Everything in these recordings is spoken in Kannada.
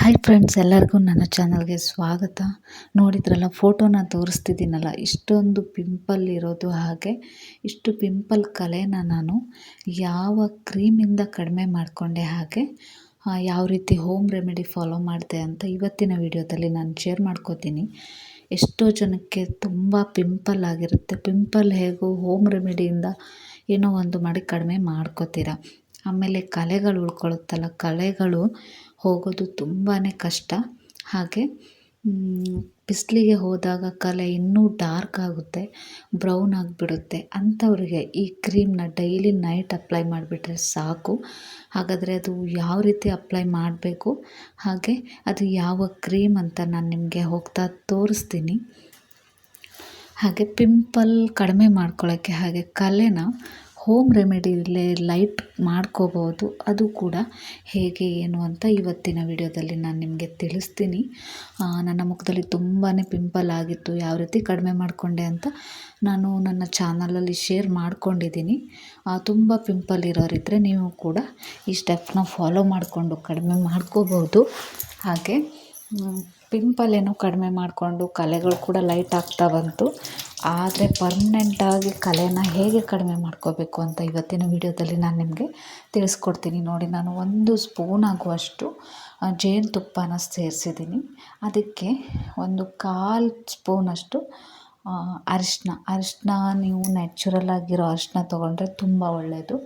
ಹಾಯ್ ಫ್ರೆಂಡ್ಸ್ ಎಲ್ಲರಿಗೂ ನನ್ನ ಚಾನಲ್ಗೆ ಸ್ವಾಗತ. ನೋಡಿದ್ರಲ್ಲ ಫೋಟೋನ ತೋರಿಸ್ತಿದ್ದೀನಲ್ಲ, ಇಷ್ಟೊಂದು ಪಿಂಪಲ್ ಇರೋದು ಹಾಗೆ, ಇಷ್ಟು ಪಿಂಪಲ್ ಕಲೆನ ನಾನು ಯಾವ ಕ್ರೀಮಿಂದ ಕಡಿಮೆ ಮಾಡಿಕೊಂಡೆ ಹಾಗೆ ಯಾವ ರೀತಿ ಹೋಮ್ ರೆಮಿಡಿ ಫಾಲೋ ಮಾಡಿದೆ ಅಂತ ಇವತ್ತಿನ ವಿಡಿಯೋದಲ್ಲಿ ನಾನು ಶೇರ್ ಮಾಡ್ಕೋತೀನಿ. ಎಷ್ಟೋ ಜನಕ್ಕೆ ತುಂಬ ಪಿಂಪಲ್ ಆಗಿರುತ್ತೆ. ಪಿಂಪಲ್ ಹೇಗೋ ಹೋಮ್ ರೆಮಿಡಿಯಿಂದ ಏನೋ ಒಂದು ಮಾಡಿ ಕಡಿಮೆ ಮಾಡ್ಕೋತೀರ. ಆಮೇಲೆ ಕಲೆಗಳು ಉಳ್ಕೊಳ್ಳುತ್ತಲ್ಲ, ಕಲೆಗಳು ಹೋಗೋದು ತುಂಬಾ ಕಷ್ಟ. ಹಾಗೆ ಬಿಸಿಲಿಗೆ ಹೋದಾಗ ಕಲೆ ಇನ್ನೂ ಡಾರ್ಕ್ ಆಗುತ್ತೆ, ಬ್ರೌನ್ ಆಗಿಬಿಡುತ್ತೆ ಅಂಥವ್ರಿಗೆ ಈ ಕ್ರೀಮ್ನ ಡೈಲಿ ನೈಟ್ ಅಪ್ಲೈ ಮಾಡಿಬಿಟ್ರೆ ಸಾಕು. ಹಾಗಾದರೆ ಅದು ಯಾವ ರೀತಿ ಅಪ್ಲೈ ಮಾಡಬೇಕು? ಹಾಗೆ, ಅದು ಯಾವ ಕ್ರೀಮ್ ಅಂತ ನಾನು ನಿಮಗೆ ಹೋಗ್ತಾ ತೋರಿಸ್ತೀನಿ. ಹಾಗೆ, ಪಿಂಪಲ್ ಕಡಿಮೆ ಮಾಡ್ಕೊಳ್ಳೋಕ್ಕೆ ಹಾಗೆ ಕಲೆನ ಹೋಮ್ ರೆಮಿಡಿಲೇ ಲೈಟ್ ಮಾಡ್ಕೋಬೋದು ಅದು ಕೂಡ ಹೇಗೆ, ಏನು ಅಂತ ಇವತ್ತಿನ ವಿಡಿಯೋದಲ್ಲಿ ನಾನು ನಿಮಗೆ ತಿಳಿಸ್ತೀನಿ. ನನ್ನ ಮುಖದಲ್ಲಿ ತುಂಬಾ ಪಿಂಪಲ್ ಆಗಿತ್ತು. ಯಾವ ರೀತಿ ಕಡಿಮೆ ಮಾಡಿಕೊಂಡೆ ಅಂತ ನಾನು ನನ್ನ ಚಾನಲಲ್ಲಿ ಶೇರ್ ಮಾಡ್ಕೊಂಡಿದ್ದೀನಿ. ತುಂಬ ಪಿಂಪಲ್ ಇರೋರಿದ್ದರೆ ನೀವು ಕೂಡ ಈ ಸ್ಟೆಪ್ನ ಫಾಲೋ ಮಾಡಿಕೊಂಡು ಕಡಿಮೆ ಮಾಡ್ಕೋಬೋದು ಹಾಗೆ ಪಿಂಪಲ್ ಏನೋ ಕಡಿಮೆ ಮಾಡಿಕೊಂಡು, ಕಲೆಗಳು ಕೂಡ ಲೈಟ್ ಆಗ್ತಾ ಬಂತು. ಆದರೆ ಪರ್ಮನೆಂಟಾಗಿ ಕಲೆನ ಹೇಗೆ ಕಡಿಮೆ ಮಾಡ್ಕೋಬೇಕು ಅಂತ ಇವತ್ತಿನ ವಿಡಿಯೋದಲ್ಲಿ ನಾನು ನಿಮಗೆ ತಿಳಿಸ್ಕೊಡ್ತೀನಿ. ನೋಡಿ, ನಾನು ಒಂದು ಸ್ಪೂನ್ ಆಗುವಷ್ಟು ಜೇನುತುಪ್ಪನ ಸೇರಿಸಿದ್ದೀನಿ. ಅದಕ್ಕೆ ಒಂದು ಕಾಲು ಸ್ಪೂನಷ್ಟು ಅರಿಶಿನ ಅರಿಶಿನ ನೀವು ನ್ಯಾಚುರಲ್ ಆಗಿರೋ ಅರಿಶಿನ ತೊಗೊಂಡ್ರೆ ತುಂಬ ಒಳ್ಳೆಯದು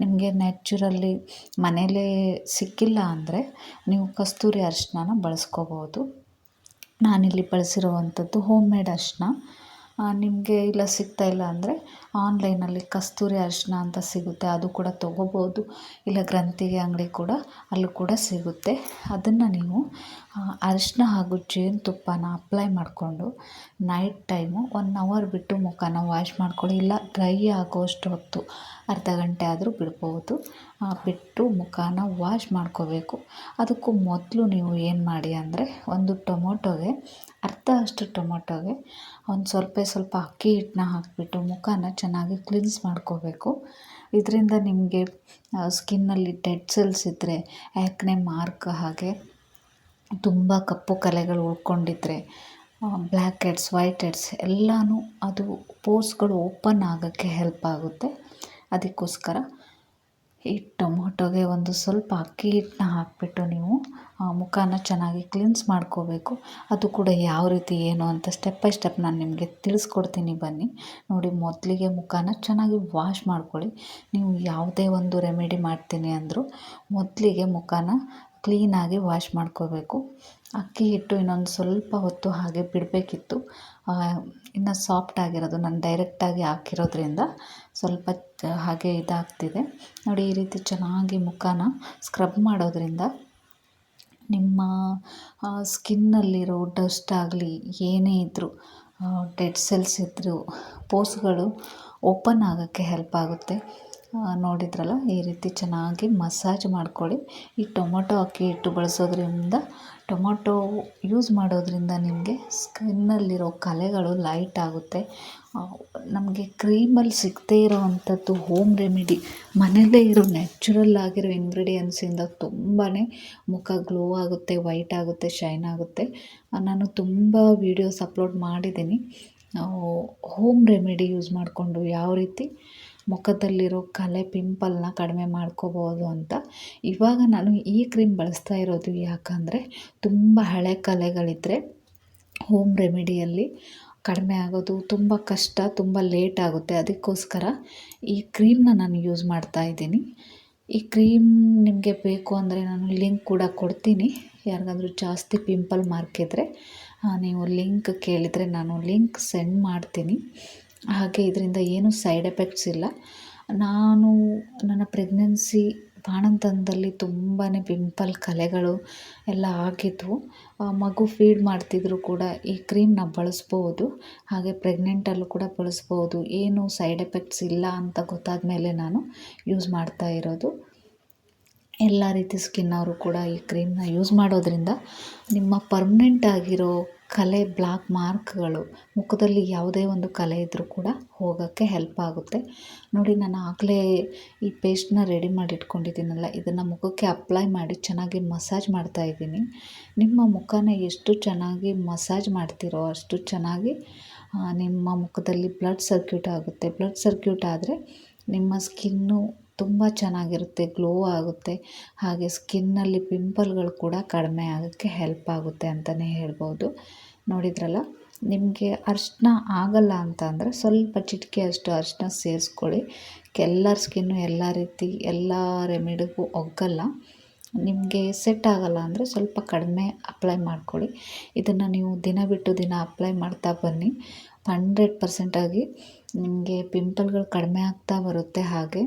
ನಿಮಗೆ ನ್ಯಾಚುರಲ್ಲಿ ಮನೇಲೇ ಸಿಕ್ಕಿಲ್ಲ ಅಂದರೆ ನೀವು ಕಸ್ತೂರಿ ಅರಿಶಿನ ಬಳಸ್ಕೋಬೋದು ನಾನಿಲ್ಲಿ ಬಳಸಿರುವಂಥದ್ದು ಹೋಮ್ ಮೇಡ್ ಅರಿಶಿನ ನಿಮಗೆ ಇಲ್ಲ ಸಿಗ್ತಾ ಇಲ್ಲ ಅಂದರೆ ಆನ್ಲೈನಲ್ಲಿ ಕಸ್ತೂರಿ ಅರಿಶಿನ ಅಂತ ಸಿಗುತ್ತೆ, ಅದು ಕೂಡ ತೊಗೋಬೋದು. ಇಲ್ಲ ಗ್ರಂಥಿಗೆ ಅಂಗಡಿ ಕೂಡ ಅಲ್ಲೂ ಕೂಡ ಸಿಗುತ್ತೆ. ಅದನ್ನು ನೀವು ಅರಿಶಿನ ಹಾಗೂ ಜೇನುತುಪ್ಪನ ಅಪ್ಲೈ ಮಾಡಿಕೊಂಡು ನೈಟ್ ಟೈಮು ಒನ್ ಅವರ್ ಬಿಟ್ಟು ಮುಖನ ವಾಶ್ ಮಾಡ್ಕೊಳ್ಳಿ. ಇಲ್ಲ ಡ್ರೈ ಆಗೋಷ್ಟು ಹೊತ್ತು ಅರ್ಧ ಗಂಟೆ ಆದರೂ ಬಿಡ್ಬೋದು. ಬಿಟ್ಟು ಮುಖನ ವಾಶ್ ಮಾಡ್ಕೋಬೇಕು. ಅದಕ್ಕೂ ಮೊದಲು ನೀವು ಏನು ಮಾಡಿ ಅಂದರೆ ಒಂದು ಟೊಮೊಟೊಗೆ ಅರ್ಧ ಅಷ್ಟು ಟೊಮೊಟೊಗೆ ಒಂದು ಸ್ವಲ್ಪ ಸ್ವಲ್ಪ ಅಕ್ಕಿ ಹಿಟ್ಟನ್ನ ಹಾಕಿಬಿಟ್ಟು ಮುಖನ ಚೆನ್ನಾಗಿ ಕ್ಲಿನ್ಸ್ ಮಾಡ್ಕೋಬೇಕು. ಇದರಿಂದ ನಿಮಗೆ ಸ್ಕಿನ್ನಲ್ಲಿ ಡೆಡ್ ಸೆಲ್ಸ್ ಇದ್ದರೆ ಆ್ಯಕ್ನೆ ಮಾರ್ಕ್ ಹಾಗೆ ತುಂಬ ಕಪ್ಪು ಕಲೆಗಳು ಉಳ್ಕೊಂಡಿದ್ರೆ ಬ್ಲ್ಯಾಕ್ ಹೆಡ್ಸ್ ವೈಟ್ ಹೆಡ್ಸ್ ಎಲ್ಲನೂ ಅದು ಪೋರ್ಸ್ಗಳು ಓಪನ್ ಆಗೋಕ್ಕೆ ಹೆಲ್ಪ್ ಆಗುತ್ತೆ. ಅದಕ್ಕೋಸ್ಕರ ಈ ಟೊಮೊಟೊಗೆ ಒಂದು ಸ್ವಲ್ಪ ಅಕ್ಕಿ ಹಿಟ್ಟನ್ನ ಹಾಕಿಬಿಟ್ಟು ನೀವು ಮುಖನ ಚೆನ್ನಾಗಿ ಕ್ಲೀನ್ಸ್ ಮಾಡ್ಕೋಬೇಕು. ಅದು ಕೂಡ ಯಾವ ರೀತಿ ಏನು ಅಂತ ಸ್ಟೆಪ್ ಬೈ ಸ್ಟೆಪ್ ನಾನು ನಿಮಗೆ ತಿಳಿಸ್ಕೊಡ್ತೀನಿ ಬನ್ನಿ. ನೋಡಿ, ಮೊದಲಿಗೆ ಮುಖನ ಚೆನ್ನಾಗಿ ವಾಶ್ ಮಾಡ್ಕೊಳ್ಳಿ. ನೀವು ಯಾವುದೇ ಒಂದು ರೆಮಿಡಿ ಮಾಡ್ತೀನಿ ಅಂದರೂ ಮೊದಲಿಗೆ ಮುಖನ ಕ್ಲೀನಾಗಿ ವಾಶ್ ಮಾಡ್ಕೋಬೇಕು. ಅಕ್ಕಿ ಹಿಟ್ಟು ಇನ್ನೊಂದು ಸ್ವಲ್ಪ ಹೊತ್ತು ಹಾಗೆ ಬಿಡಬೇಕಿತ್ತು. ಇನ್ನು ಸಾಫ್ಟ್ ಆಗಿರೋದು, ನಾನು ಡೈರೆಕ್ಟಾಗಿ ಹಾಕಿರೋದ್ರಿಂದ ಸ್ವಲ್ಪ ಹಾಗೆ ಇದಾಗ್ತಿದೆ. ನೋಡಿ, ಈ ರೀತಿ ಚೆನ್ನಾಗಿ ಮುಖನ ಸ್ಕ್ರಬ್ ಮಾಡೋದ್ರಿಂದ ನಿಮ್ಮ ಸ್ಕಿನ್ನಲ್ಲಿರೋ ಡಸ್ಟ್ ಆಗಲಿ, ಏನೇ ಇದ್ದರೂ ಡೆಡ್ ಸೆಲ್ಸ್ ಇದ್ದರೂ ಪೋಸ್ಗಳು ಓಪನ್ ಆಗೋಕ್ಕೆ ಹೆಲ್ಪ್ ಆಗುತ್ತೆ. ನೋಡಿದ್ರಲ್ಲ, ಈ ರೀತಿ ಚೆನ್ನಾಗಿ ಮಸಾಜ್ ಮಾಡ್ಕೊಳ್ಳಿ. ಈ ಟೊಮೊಟೊ ಅಕ್ಕಿ ಹಿಟ್ಟು ಬಳಸೋದ್ರಿಂದ, ಟೊಮೊಟೊ ಯೂಸ್ ಮಾಡೋದ್ರಿಂದ ನಿಮಗೆ ಸ್ಕಿನ್ನಲ್ಲಿರೋ ಕಲೆಗಳು ಲೈಟ್ ಆಗುತ್ತೆ. ನಮಗೆ ಕ್ರೀಮಲ್ಲಿ ಸಿಗದೇ ಇರೋವಂಥದ್ದು ಹೋಮ್ ರೆಮಿಡಿ ಮನೆಯಲ್ಲೇ ಇರೋ ನ್ಯಾಚುರಲ್ ಆಗಿರೋ ಇಂಗ್ರೀಡಿಯೆಂಟ್ಸಿಂದ ತುಂಬಾ ಮುಖ ಗ್ಲೋ ಆಗುತ್ತೆ ವೈಟ್ ಆಗುತ್ತೆ ಶೈನ್ ಆಗುತ್ತೆ. ನಾನು ತುಂಬ ವೀಡಿಯೋಸ್ ಅಪ್ಲೋಡ್ ಮಾಡಿದ್ದೀನಿ. ಹೋಮ್ ರೆಮಿಡಿ ಯೂಸ್ ಮಾಡಿಕೊಂಡು ಯಾವ ರೀತಿ ಮುಖದಲ್ಲಿರೋ ಕಲೆ ಪಿಂಪಲ್ನ ಕಡಿಮೆ ಮಾಡ್ಕೋಬೋದು ಅಂತ. ಇವಾಗ ನಾನು ಈ ಕ್ರೀಮ್ ಬಳಸ್ತಾ ಇರೋದು ಯಾಕಂದರೆ ತುಂಬ ಹಳೆ ಕಲೆಗಳಿದ್ದರೆ ಹೋಮ್ ರೆಮಿಡಿಯಲ್ಲಿ ಕಡಿಮೆ ಆಗೋದು, ತುಂಬ ಕಷ್ಟ, ತುಂಬ ಲೇಟ್ ಆಗುತ್ತೆ. ಅದಕ್ಕೋಸ್ಕರ ಈ ಕ್ರೀಮ್ನ ನಾನು ಯೂಸ್ ಮಾಡ್ತಾ ಇದ್ದೀನಿ. ಈ ಕ್ರೀಮ್ ನಿಮಗೆ ಬೇಕು ಅಂದರೆ ನಾನು ಲಿಂಕ್ ಕೂಡ ಕೊಡ್ತೀನಿ. ಯಾರಿಗಾದರೂ ಜಾಸ್ತಿ ಪಿಂಪಲ್ ಮಾರ್ಕ್ ನೀವು ಲಿಂಕ್ ಕೇಳಿದರೆ ನಾನು ಲಿಂಕ್ ಸೆಂಡ್ ಮಾಡ್ತೀನಿ. ಹಾಗೆ ಇದರಿಂದ ಏನೂ ಸೈಡ್ ಎಫೆಕ್ಟ್ಸ್ ಇಲ್ಲ. ನಾನು ನನ್ನ ಪ್ರೆಗ್ನೆನ್ಸಿ ಬಾಣಂತನದಲ್ಲಿ ತುಂಬಾ ಪಿಂಪಲ್ ಕಲೆಗಳು ಎಲ್ಲ ಆಗಿದ್ವು ಮಗು ಫೀಡ್ ಮಾಡ್ತಿದ್ರು ಕೂಡ ಈ ಕ್ರೀಮ್ನ ಬಳಸ್ಬೋದು, ಹಾಗೆ ಪ್ರೆಗ್ನೆಂಟಲ್ಲೂ ಕೂಡ ಬಳಸ್ಬೋದು. ಏನು ಸೈಡ್ ಎಫೆಕ್ಟ್ಸ್ ಇಲ್ಲ ಅಂತ ಗೊತ್ತಾದ ಮೇಲೆ ನಾನು ಯೂಸ್ ಮಾಡ್ತಾ ಇರೋದು. ಎಲ್ಲ ರೀತಿ ಸ್ಕಿನ್ನವರು ಕೂಡ ಈ ಕ್ರೀಮ್ನ ಯೂಸ್ ಮಾಡೋದ್ರಿಂದ ನಿಮ್ಮ ಪರ್ಮನೆಂಟ್ ಆಗಿರೋ ಕಲೆ ಬ್ಲಾಕ್ ಮಾರ್ಕ್ಗಳು, ಮುಖದಲ್ಲಿ ಯಾವುದೇ ಒಂದು ಕಲೆ ಇದ್ದರೂ ಕೂಡ ಹೋಗೋಕ್ಕೆ ಹೆಲ್ಪ್ ಆಗುತ್ತೆ. ನೋಡಿ, ನಾನು ಆಗಲೇ ಈ ಪೇಸ್ಟನ್ನ ರೆಡಿ ಮಾಡಿ ಇಟ್ಕೊಂಡಿದ್ದೀನಲ್ಲ ಇದನ್ನು ಮುಖಕ್ಕೆ ಅಪ್ಲೈ ಮಾಡಿ ಚೆನ್ನಾಗಿ ಮಸಾಜ್ ಮಾಡ್ತಾ ಇದ್ದೀನಿ. ನಿಮ್ಮ ಮುಖನ ಎಷ್ಟು ಚೆನ್ನಾಗಿ ಮಸಾಜ್ ಮಾಡ್ತೀರೋ ಅಷ್ಟು ಚೆನ್ನಾಗಿ ನಿಮ್ಮ ಮುಖದಲ್ಲಿ ಬ್ಲಡ್ ಸರ್ಕ್ಯೂಟ್ ಆಗುತ್ತೆ. ಬ್ಲಡ್ ಸರ್ಕ್ಯೂಟ್ ಆದರೆ ನಿಮ್ಮ ಸ್ಕಿನ್ನು ತುಂಬ ಚೆನ್ನಾಗಿರುತ್ತೆ, ಗ್ಲೋ ಆಗುತ್ತೆ. ಹಾಗೆ ಸ್ಕಿನ್ನಲ್ಲಿ ಪಿಂಪಲ್ಗಳು ಕೂಡ ಕಡಿಮೆ ಆಗೋಕ್ಕೆ ಹೆಲ್ಪ್ ಆಗುತ್ತೆ ಅಂತಲೇ ಹೇಳ್ಬೋದು. ನೋಡಿದ್ರಲ್ಲ, ನಿಮಗೆ ಅರಿಶಿನ ಆಗಲ್ಲ ಅಂತ ಅಂದರೆ ಸ್ವಲ್ಪ ಚಿಟಿಕೆ ಅಷ್ಟು ಅರಿಶಿನ ಸೇರಿಸ್ಕೊಳ್ಳಿ. ಎಲ್ಲರ ಸ್ಕಿನ್ನು ಎಲ್ಲ ರೀತಿ, ಎಲ್ಲ ರೆಮಿಡಿಗೂ ಒಗ್ಗಲ್ಲ. ನಿಮಗೆ ಸೆಟ್ ಆಗಲ್ಲ ಅಂದರೆ ಸ್ವಲ್ಪ ಕಡಿಮೆ ಅಪ್ಲೈ ಮಾಡ್ಕೊಳ್ಳಿ. ಇದನ್ನು ನೀವು ದಿನ ಬಿಟ್ಟು ದಿನ ಅಪ್ಲೈ ಮಾಡ್ತಾ ಬನ್ನಿ. ಹಂಡ್ರೆಡ್ ಪರ್ಸೆಂಟಾಗಿ ನಿಮಗೆ ಪಿಂಪಲ್ಗಳು ಕಡಿಮೆ ಆಗ್ತಾ ಬರುತ್ತೆ ಹಾಗೆ.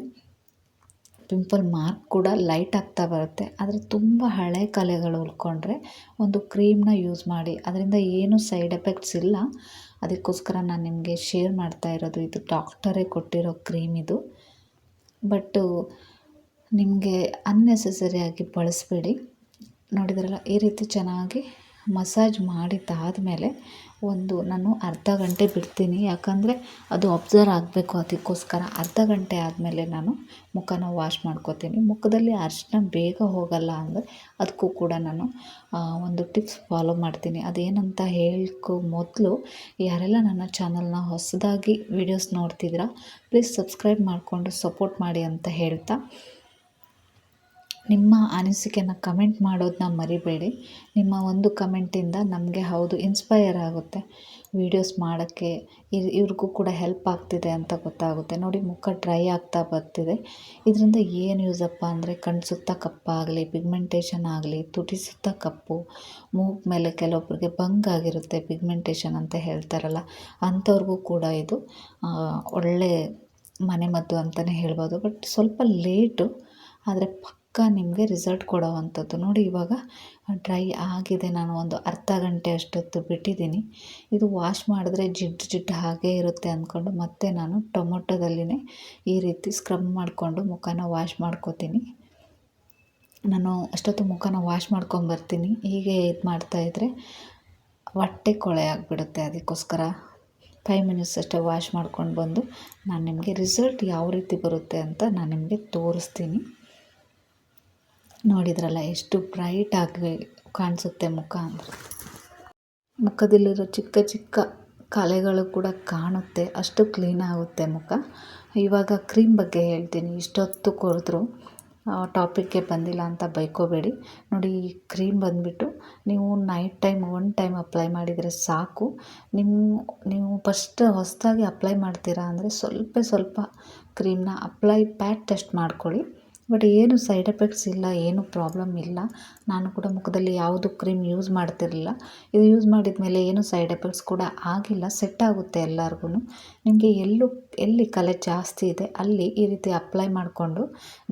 ಪಿಂಪಲ್ ಮಾರ್ಕ್ ಕೂಡ ಲೈಟ್ ಆಗ್ತಾ ಬರುತ್ತೆ. ಆದರೆ ತುಂಬ ಹಳೆ ಕಲೆಗಳು ಉಳ್ಕೊಂಡ್ರೆ ಒಂದು ಕ್ರೀಮ್ನ ಯೂಸ್ ಮಾಡಿ, ಅದರಿಂದ ಏನು ಸೈಡ್ ಎಫೆಕ್ಟ್ಸ್ ಇಲ್ಲ. ಅದಕ್ಕೋಸ್ಕರ ನಾನು ನಿಮಗೆ ಶೇರ್ ಮಾಡ್ತಾ ಇರೋದು, ಇದು ಡಾಕ್ಟರೇ ಕೊಟ್ಟಿರೋ ಕ್ರೀಮ್ ಇದು. ಬಟ್ಟು ನಿಮಗೆ ಅನ್ನೆಸೆಸರಿಯಾಗಿ ಬಳಸಬೇಡಿ. ನೋಡಿದ್ರಲ್ಲ, ಈ ರೀತಿ ಚೆನ್ನಾಗಿ ಮಸಾಜ್ ಮಾಡಿದ್ದಾದಮೇಲೆ ಒಂದು ನಾನು ಅರ್ಧ ಗಂಟೆ ಬಿಡ್ತೀನಿ. ಯಾಕಂದರೆ ಅದು ಅಬ್ಸರ್ವ್ ಆಗಬೇಕು ಅದಕ್ಕೋಸ್ಕರ. ಅರ್ಧ ಗಂಟೆ ಆದಮೇಲೆ ನಾನು ಮುಖನ ವಾಶ್ ಮಾಡ್ಕೋತೀನಿ. ಮುಖದಲ್ಲಿ ಅರಿಶಿನ ಬೇಗ ಹೋಗಲ್ಲ ಅಂದರೆ ಅದಕ್ಕೂ ಕೂಡ ನಾನು ಒಂದು ಟಿಪ್ಸ್ ಫಾಲೋ ಮಾಡ್ತೀನಿ. ಅದೇನಂತ ಹೇಳ್ಕೊ ಮೊದಲು ಯಾರೆಲ್ಲ ನನ್ನ ಚಾನಲ್ನ ಹೊಸದಾಗಿ ವೀಡಿಯೋಸ್ ನೋಡ್ತಿದ್ದೀರಾ ಪ್ಲೀಸ್ ಸಬ್ಸ್ಕ್ರೈಬ್ ಮಾಡಿಕೊಂಡು ಸಪೋರ್ಟ್ ಮಾಡಿ ಅಂತ ಹೇಳ್ತಾ ನಿಮ್ಮ ಅನಿಸಿಕೆನ ಕಮೆಂಟ್ ಮಾಡೋದನ್ನ ಮರಿಬೇಡಿ. ನಿಮ್ಮ ಒಂದು ಕಮೆಂಟಿಂದ ನಮಗೆ ಹೌದು ಇನ್ಸ್ಪೈರ್ ಆಗುತ್ತೆ. ವೀಡಿಯೋಸ್ ಮಾಡೋಕ್ಕೆ ಇವ್ರಿಗೂ ಕೂಡ ಹೆಲ್ಪ್ ಆಗ್ತಿದೆ ಅಂತ ಗೊತ್ತಾಗುತ್ತೆ. ನೋಡಿ ಮುಖ ಡ್ರೈ ಆಗ್ತಾ ಬರ್ತಿದೆ. ಇದರಿಂದ ಏನು ಯೂಸಪ್ಪ ಅಂದರೆ ಕಣ್ಣು ಸುತ್ತ ಕಪ್ಪಾಗಲಿ ಪಿಗ್ಮೆಂಟೇಷನ್ ಆಗಲಿ, ತುಟಿ ಸುತ್ತ ಕಪ್ಪು, ಮೂಗ್ ಮೇಲೆ ಕೆಲವೊಬ್ಬರಿಗೆ ಬಂಗಾಗಿರುತ್ತೆ ಪಿಗ್ಮೆಂಟೇಷನ್ ಅಂತ ಹೇಳ್ತಾರಲ್ಲ, ಅಂಥವ್ರಿಗೂ ಕೂಡ ಇದು ಒಳ್ಳೆ ಮನೆಮದ್ದು ಅಂತಲೇ ಹೇಳ್ಬೋದು. ಬಟ್ ಸ್ವಲ್ಪ ಲೇಟು, ಆದರೆ ಪಕ್ಕ ನಿಮಗೆ ರಿಸಲ್ಟ್ ಕೊಡೋವಂಥದ್ದು. ನೋಡಿ ಇವಾಗ ಡ್ರೈ ಆಗಿದೆ. ನಾನು ಒಂದು ಅರ್ಧ ಗಂಟೆ ಅಷ್ಟೊತ್ತು ಬಿಟ್ಟಿದ್ದೀನಿ. ಇದು ವಾಶ್ ಮಾಡಿದ್ರೆ ಜಿಡ್ಡು ಜಿಡ್ಡು ಹಾಗೇ ಇರುತ್ತೆ ಅಂದ್ಕೊಂಡು ಮತ್ತೆ ನಾನು ಟೊಮೊಟೊದಲ್ಲಿನೇ ಈ ರೀತಿ ಸ್ಕ್ರಬ್ ಮಾಡಿಕೊಂಡು ಮುಖನ ವಾಶ್ ಮಾಡ್ಕೋತೀನಿ. ನಾನು ಅಷ್ಟೊತ್ತು ಮುಖನ ವಾಶ್ ಮಾಡ್ಕೊಂಬರ್ತೀನಿ. ಹೀಗೆ ಇದು ಮಾಡ್ತಾಯಿದ್ರೆ ಹೊಟ್ಟೆ ಕೊಳೆ ಆಗಿಬಿಡುತ್ತೆ ಅದಕ್ಕೋಸ್ಕರ. ಫೈವ್ ಮಿನಿಟ್ಸ್ ಅಷ್ಟೇ ವಾಶ್ ಮಾಡ್ಕೊಂಡು ಬಂದು ನಾನು ನಿಮಗೆ ರಿಸಲ್ಟ್ ಯಾವ ರೀತಿ ಬರುತ್ತೆ ಅಂತ ನಾನು ನಿಮಗೆ ತೋರಿಸ್ತೀನಿ. ನೋಡಿದ್ರಲ್ಲ, ಎಷ್ಟು ಬ್ರೈಟ್ ಆಗಿ ಕಾಣಿಸುತ್ತೆ ಮುಖ ಅಂದರೆ. ಮುಖದಲ್ಲಿರೋ ಚಿಕ್ಕ ಚಿಕ್ಕ ಕಲೆಗಳು ಕೂಡ ಕಾಣುತ್ತೆ, ಅಷ್ಟು ಕ್ಲೀನ್ ಆಗುತ್ತೆ ಮುಖ. ಇವಾಗ ಕ್ರೀಮ್ ಬಗ್ಗೆ ಹೇಳ್ತೀನಿ, ಇಷ್ಟೊತ್ತು ಕೊರೆದ್ರು ಟಾಪಿಕ್ಗೆ ಬಂದಿಲ್ಲ ಅಂತ ಬೈಕೋಬೇಡಿ. ನೋಡಿ, ಈ ಕ್ರೀಮ್ ಬಂದುಬಿಟ್ಟು ನೀವು night time one time apply ಮಾಡಿದರೆ ಸಾಕು. ನಿಮ್ಮ ನೀವು ಫಸ್ಟ್ ಹೊಸದಾಗಿ ಅಪ್ಲೈ ಮಾಡ್ತೀರಾ ಅಂದರೆ ಸ್ವಲ್ಪ ಸ್ವಲ್ಪ ಕ್ರೀಮ್ನ ಅಪ್ಲೈ ಪ್ಯಾಟ್ ಟೆಸ್ಟ್ ಮಾಡ್ಕೊಳ್ಳಿ. ಬಟ್ ಏನು ಸೈಡ್ ಎಫೆಕ್ಟ್ಸ್ ಇಲ್ಲ, ಏನು ಪ್ರಾಬ್ಲಮ್ ಇಲ್ಲ. ನಾನು ಕೂಡ ಮುಖದಲ್ಲಿ ಯಾವುದು ಕ್ರೀಮ್ ಯೂಸ್ ಮಾಡ್ತಿರಲಿಲ್ಲ. ಇದು ಯೂಸ್ ಮಾಡಿದ ಮೇಲೆ ಏನು ಸೈಡ್ ಎಫೆಕ್ಟ್ಸ್ ಕೂಡ ಆಗಿಲ್ಲ, ಸೆಟ್ ಆಗುತ್ತೆ ಎಲ್ಲರಿಗೂ. ನಿಮಗೆ ಎಲ್ಲೂ, ಎಲ್ಲಿ ಕಲೆ ಜಾಸ್ತಿ ಇದೆ, ಅಲ್ಲಿ ಈ ರೀತಿ ಅಪ್ಲೈ ಮಾಡಿಕೊಂಡು,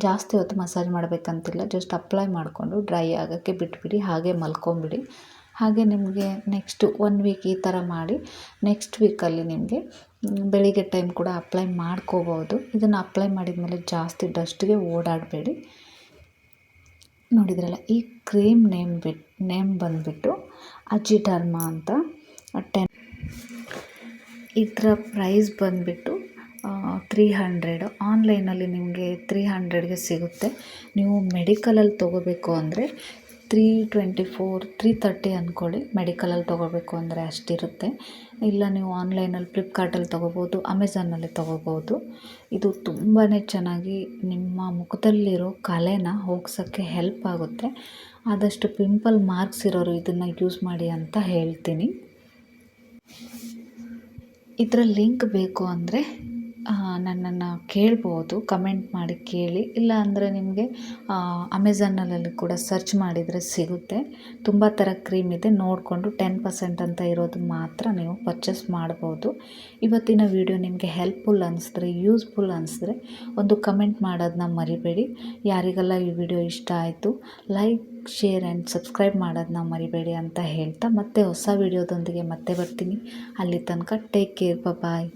ಜಾಸ್ತಿ ಹೊತ್ತು ಮಸಾಜ್ ಮಾಡಬೇಕಂತಿಲ್ಲ, ಜಸ್ಟ್ ಅಪ್ಲೈ ಮಾಡಿಕೊಂಡು, ಡ್ರೈ ಆಗೋಕ್ಕೆ ಬಿಟ್ಬಿಡಿ, ಹಾಗೆ ಮಲ್ಕೊಂಬಿಡಿ. ಹಾಗೆ ನಿಮಗೆ ನೆಕ್ಸ್ಟು ಒನ್ ವೀಕ್ ಈ ಥರ ಮಾಡಿ ನೆಕ್ಸ್ಟ್ ವೀಕಲ್ಲಿ ನಿಮಗೆ ಬೆಳಿಗ್ಗೆ ಟೈಮ್ ಕೂಡ ಅಪ್ಲೈ ಮಾಡ್ಕೋಬೋದು. ಇದನ್ನು ಅಪ್ಲೈ ಮಾಡಿದ ಮೇಲೆ ಜಾಸ್ತಿ ಡಸ್ಟ್ಗೆ ಓಡಾಡಬೇಡಿ. ನೋಡಿದ್ರಲ್ಲ, ಈ ಕ್ರೀಮ್ ನೇಮ್ ಬಿಟ್ ನೇಮ್ ಬಂದುಬಿಟ್ಟು ಅಜಿಟರ್ಮ ಅಂತ ಟೆನ್ ಇದರ ಪ್ರೈಸ್ ಬಂದುಬಿಟ್ಟು ತ್ರೀ ಹಂಡ್ರೆಡು ಆನ್ಲೈನಲ್ಲಿ ನಿಮಗೆ ತ್ರೀ ಹಂಡ್ರೆಡ್ಗೆ ಸಿಗುತ್ತೆ. ನೀವು ಮೆಡಿಕಲಲ್ಲಿ ತೊಗೋಬೇಕು ಅಂದರೆ three twenty four three thirty ಅಂದ್ಕೊಳ್ಳಿ. ಮೆಡಿಕಲಲ್ಲಿ ತೊಗೋಬೇಕು ಅಂದರೆ ಅಷ್ಟಿರುತ್ತೆ. ಇಲ್ಲ ನೀವು ಆನ್ಲೈನಲ್ಲಿ ಫ್ಲಿಪ್ಕಾರ್ಟಲ್ಲಿ ತೊಗೋಬೋದು ಅಮೆಝಾನಲ್ಲಿ ತೊಗೋಬೋದು. ಇದು ತುಂಬಾ ಚೆನ್ನಾಗಿ ನಿಮ್ಮ ಮುಖದಲ್ಲಿರೋ ಕಲೆನ ಹೋಗ್ಸೋಕ್ಕೆ ಹೆಲ್ಪ್ ಆಗುತ್ತೆ. ಆದಷ್ಟು ಪಿಂಪಲ್ ಮಾರ್ಕ್ಸ್ ಇರೋರು ಇದನ್ನು ಯೂಸ್ ಮಾಡಿ ಅಂತ ಹೇಳ್ತೀನಿ. ಇದರ ಲಿಂಕ್ ಬೇಕು ಅಂದರೆ ನನ್ನನ್ನು ಕೇಳ್ಬೋದು ಕಮೆಂಟ್ ಮಾಡಿ ಕೇಳಿ. ಇಲ್ಲ ಅಂದರೆ ನಿಮಗೆ ಅಮೆಝಾನಲ್ಲಿ ಕೂಡ ಸರ್ಚ್ ಮಾಡಿದರೆ ಸಿಗುತ್ತೆ. ತುಂಬ ಥರ ಕ್ರೀಮ್ ಇದೆ. ನೋಡಿಕೊಂಡು ಟೆನ್ ಪರ್ಸೆಂಟ್ ಅಂತ ಇರೋದು ಮಾತ್ರ ನೀವು ಪರ್ಚೇಸ್ ಮಾಡ್ಬೋದು. ಇವತ್ತಿನ ವಿಡಿಯೋ ನಿಮಗೆ ಹೆಲ್ಪ್ಫುಲ್ ಅನಿಸಿದ್ರೆ ಯೂಸ್ಫುಲ್ ಅನಿಸಿದ್ರೆ ಒಂದು ಕಮೆಂಟ್ ಮಾಡೋದನ್ನ ಮರಿಬೇಡಿ. ಯಾರಿಗೆಲ್ಲ ಈ ವಿಡಿಯೋ ಇಷ್ಟ ಆಯಿತು ಲೈಕ್ ಶೇರ್ ಆ್ಯಂಡ್ ಸಬ್ಸ್ಕ್ರೈಬ್ ಮಾಡೋದನ್ನ ಮರಿಬೇಡಿ ಅಂತ ಹೇಳ್ತಾ ಮತ್ತೆ ಹೊಸ ವಿಡಿಯೋದೊಂದಿಗೆ ಮತ್ತೆ ಬರ್ತೀನಿ. ಅಲ್ಲಿ ತನಕ ಟೇಕ್ ಕೇರ್ ಬಾಯ್